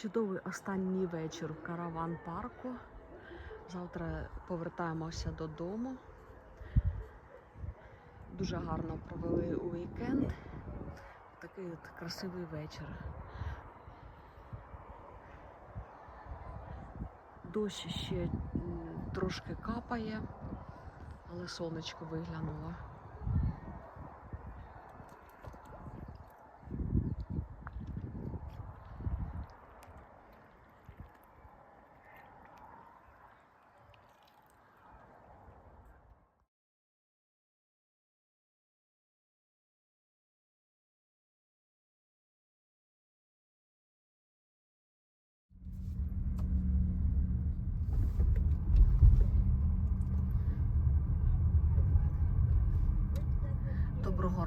Чудовий останній вечір в караван парку. Завтра повертаємося додому. Дуже гарно провели уікенд. Такий от красивий вечір. Дощ ще трошки капає, але сонечко виглянуло.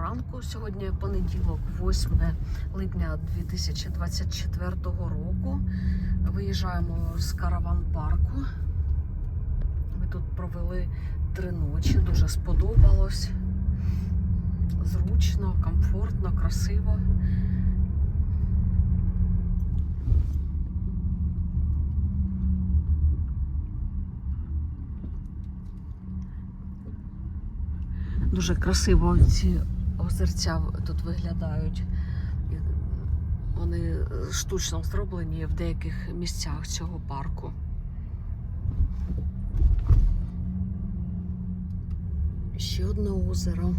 Ранку. Сьогодні понеділок, 8 липня 2024 року. Виїжджаємо з караван парку. Ми тут провели три ночі, дуже сподобалось. Зручно, комфортно, красиво. Дуже красиво ці озерця тут виглядають. Вони штучно зроблені в деяких місцях цього парку. Ще одне озеро.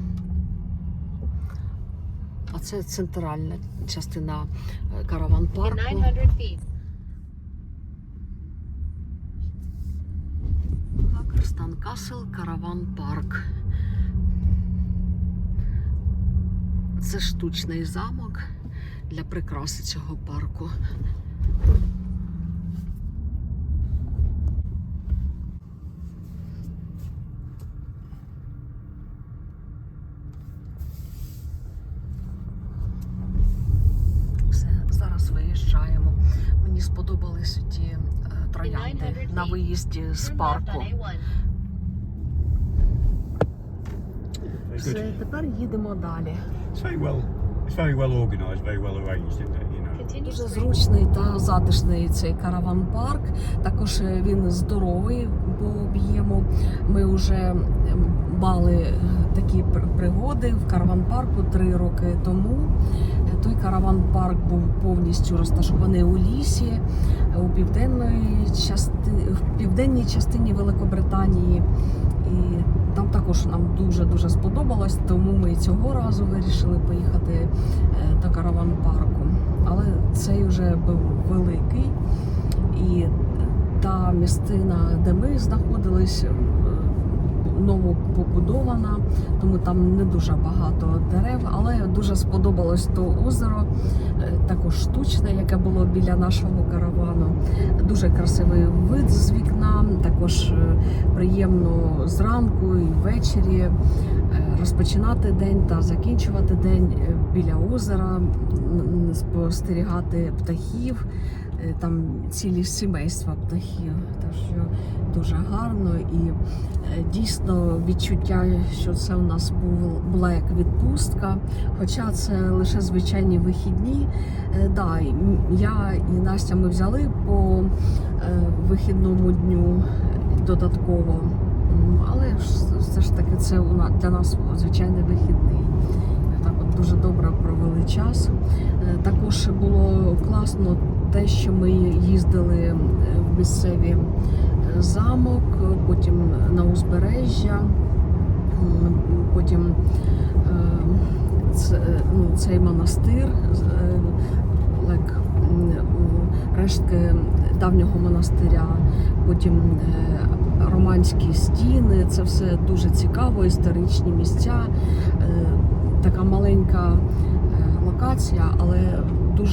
А це центральна частина е, караван парку. 900 Касл, караван парк. Це штучний замок для прикраси цього парку. Все, зараз виїжджаємо. Мені сподобались ті е, троянди на виїзді з парку. on A1. Very Все, good. тепер їдемо далі. It's very well. It's very well organised, very well arranged, isn't it? You know. Continue Дуже зручний та затишний цей караван парк. Також е, він здоровий по об'єму. Ми вже мали е, такі пригоди в караван парку три роки тому. Той караван парк був повністю розташований у лісі е, у південної части... в південній частині Великобританії. І там також нам дуже дуже сподобалось, тому ми цього разу вирішили поїхати е, до караван парку. Але цей вже був великий, і та місцина, де ми знаходились, е, новопобудована, тому там не дуже багато дерев, але дуже сподобалось то озеро, е, також штучне, яке було біля нашого каравану. Дуже красивий вид з вікна, також е, приємно зранку і ввечері е, розпочинати день та закінчувати день біля озера, спостерігати птахів, там цілі сімейства птахів. Так що дуже гарно і е, дійсно відчуття, що це у нас була як відпустка. Хоча це лише звичайні вихідні. Е, Да, я і Настя ми взяли по е, вихідному дню додатково. Але все ж таки це для нас звичайний вихідний. Так от дуже добре провели час. Е, Також було класно те, що ми їздили е, в місцеві е, замок, потім на узбережжя, потім е, ну, цей монастир, рештки давнього монастиря, потім романські стіни. Це все дуже цікаво, історичні місця. Така маленька локація, але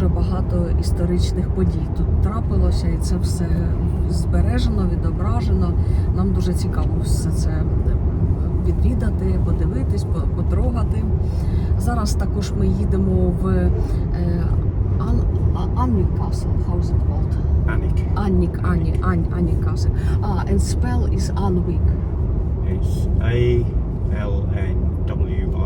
дуже багато історичних подій тут трапилося, і це все збережено, відображено. Нам дуже цікаво все це відвідати, подивитись, потрогати. Зараз також ми їдемо в е, Ан- А- Аннік Castle, how is it called? Анні, Аннік Castle. Ah, and spell is Anwick. It's A L N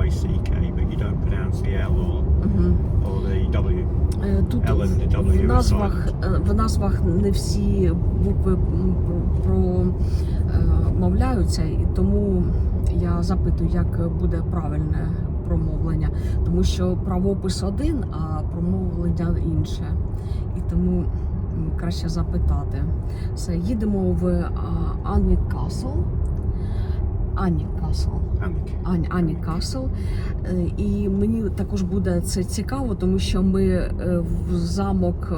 I C K, but you don't pronounce the L or, Мгм. or the W. Е, Тут L and the W в are назвах, silent. е, в назвах не всі букви м, про- промовляються, і тому я запитую, як буде правильне промовлення, тому що правопис один, а промовлення інше. І тому м, краще запитати. Все, їдемо в Анні Касл. Анні Касл. Ані, Ані Касл. Е, І мені також буде це цікаво, тому що ми е, в замок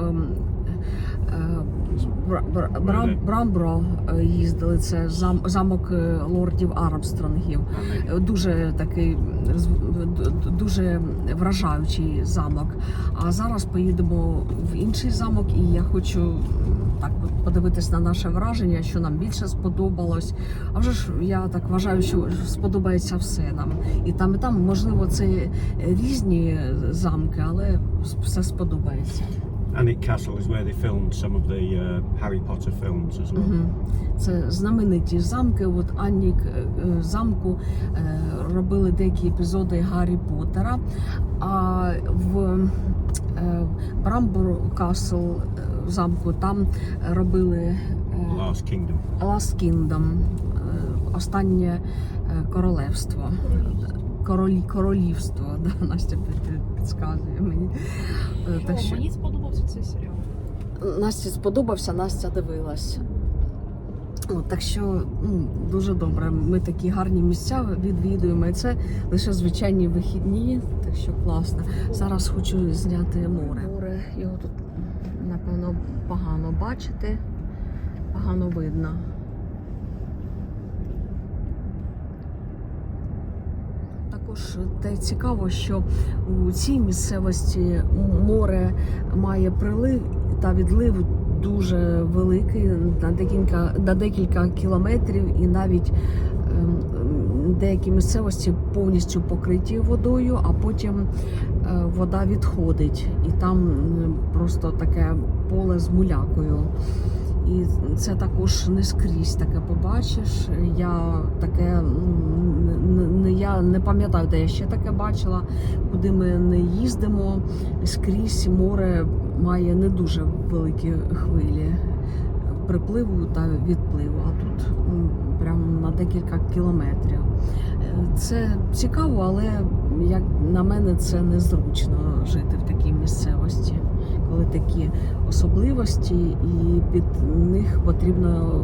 Бра- Бра- Брам- Брамбро е, їздили. Це зам, замок е, лордів Армстронгів. Дуже такий дуже вражаючий замок. А зараз поїдемо в інший замок, і я хочу так подивитись на наше враження, що нам більше сподобалось. А вже ж я так вважаю, що сподобається все нам. І там, і там, можливо, це різні замки, але все сподобається. Anic Castle is where they filmed some of the uh, Harry Potter films as well. Це знамениті замки. От Анні е, е, замку е, робили деякі епізоди Гаррі Поттера. А в е, Брамбор Касл е, замку там робили е, Last Kingdom. Last Kingdom, е, останнє е, королевство. Королі, королівство, да, Настя підказує мені. Е, Так що мені сподобався цей серіал. Насті сподобався, Настя дивилась. От, так що ну, дуже добре. Ми такі гарні місця відвідуємо. І це лише звичайні вихідні, так що класно. Зараз хочу зняти море. Море його тут напевно погано бачити, погано видно. Також те цікаво, що у цій місцевості море має прилив та відлив дуже великий на декілька, на декілька кілометрів, і навіть ем, деякі місцевості повністю покриті водою, а потім е, вода відходить, і там просто таке поле з мулякою. І це також не скрізь таке побачиш. Я таке не, не я не пам'ятаю, де я ще таке бачила, куди ми не їздимо. Скрізь море має не дуже великі хвилі припливу та відпливу. А тут прямо на декілька кілометрів. Це цікаво, але як на мене, це незручно жити в такій місцевості, коли такі особливості, і під них потрібно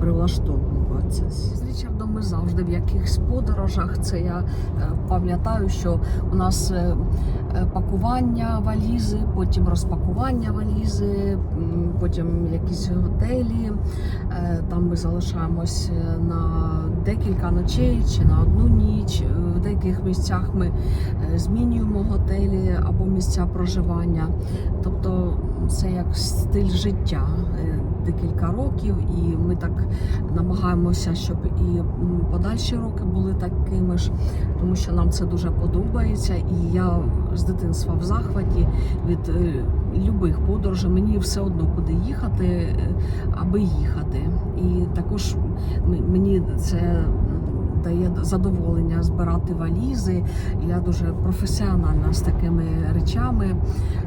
прилаштовуватися. Зустрічав ми завжди в якихось подорожах. Це я е, пам'ятаю, що у нас е, е, пакування валізи, потім розпакування валізи, потім якісь готелі. Там ми залишаємось на декілька ночей чи на одну ніч. В деяких місцях ми змінюємо готелі місця проживання. Тобто це як стиль життя е, декілька років, і ми так намагаємося, щоб і подальші роки були такими ж, тому що нам це дуже подобається. І я з дитинства в захваті від е, любих подорожей. Мені все одно куди їхати, е, аби їхати. І також мені це. Дає задоволення збирати валізи. Я дуже професіональна з такими речами.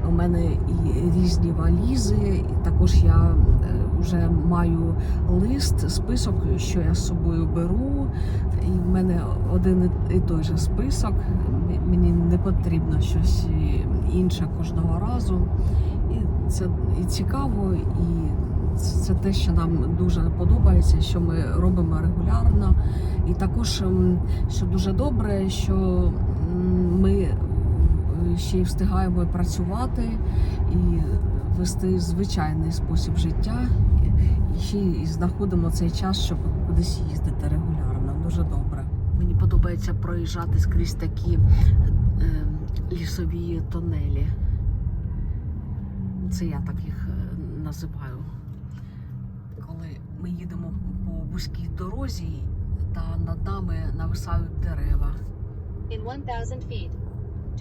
У мене і різні валізи. І також я вже маю лист, список, що я з собою беру. І в мене один і той же список. Мені не потрібно щось інше кожного разу. І це і цікаво, і це те, що нам дуже подобається, що ми робимо регулярно. І також, що дуже добре, що ми е, ще й встигаємо працювати і вести звичайний спосіб життя. І ще й знаходимо цей час, щоб кудись їздити регулярно. Дуже добре. Мені подобається проїжджати скрізь такі е, лісові тонелі. Це я так їх е, називаю. Ми їдемо по вузькій дорозі, та над нами нависають дерева. In 1,000 feet.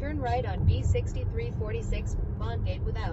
Turn right on B6346, Bondgate without.